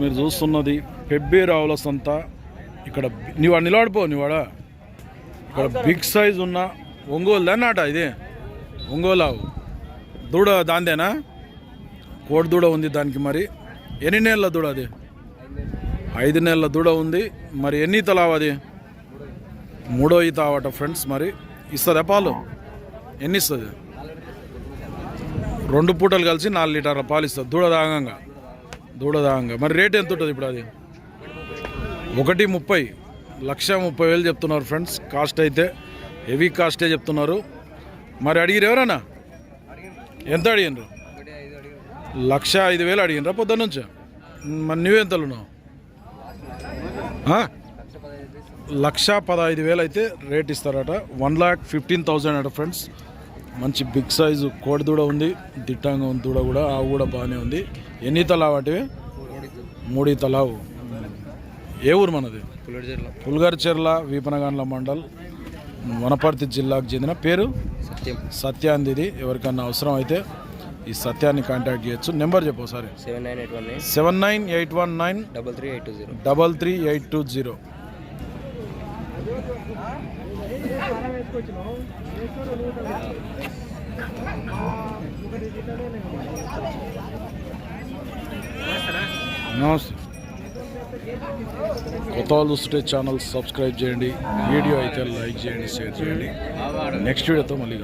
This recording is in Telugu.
మీరు చూస్తున్నది పెబ్బేరావుల సంత. ఇక్కడ నీవాడ నిలబడిపో నీవాడ ఇక్కడ బిగ్ సైజ్ ఉన్న ఒంగోలు అన్నట ఇది. ఒంగోలావు. దూడ దాందేనా? కోడి దూడ ఉంది దానికి మరి. ఎన్ని నెలల దూడ అది? ఐదు నెలల దూడ ఉంది. మరి ఎన్ని తలావు అది? మూడో ఈతావట ఫ్రెండ్స్ మరి. ఇస్తుందా పాలు? ఎన్ని ఇస్తుంది? రెండు పూటలు కలిసి నాలుగు లీటర్ల పాలు ఇస్తుంది. దూడ దాగంగా. దూడ మరి రేట్ ఎంత ఉంటుంది ఇప్పుడు అది? ఒకటి ముప్పై లక్ష ముప్పై వేలు చెప్తున్నారు ఫ్రెండ్స్. కాస్ట్ అయితే హెవీ కాస్టే చెప్తున్నారు. మరి అడిగిరు ఎవరన్నా? ఎంత అడిగినరు లక్ష ఐదు వేలు అడిగినరా పొద్దున్న నుంచి? మరి నువ్వెంతలు లక్ష పదహైదు వేలు అయితే రేట్ ఇస్తారట. వన్ ల్యాక్ ఫిఫ్టీన్ థౌజండ్ అట ఫ్రెండ్స్. మంచి బిగ్ సైజు కోడి దూడ ఉంది దిట్టంగా దూడ కూడా ఆవు కూడా బాగానే ఉంది. ఎన్ని తలావు అంటే మూడు తలావు. ఏ ఊరు మనది? పుల్గర్చెర్ల వీపనగాన్ల మండల్ వనపర్తి జిల్లాకు చెందిన పేరు? సత్యం. సత్యాంది ఇది. ఎవరికన్నా అవసరం అయితే ఈ సత్యాన్ని కాంటాక్ట్ చేయొచ్చు. నెంబర్ చెప్పు ఒకసారి. Seven nine eight one nine. Seven nine eight one nine double three eight two zero. Double three eight two zero. కొత్త చూస్తుంటే ఛానల్ సబ్స్క్రైబ్ చేయండి వీడియో అయితే లైక్ చేయండి షేర్ చేయండి. నెక్స్ట్ వీడియోతో మళ్ళీ.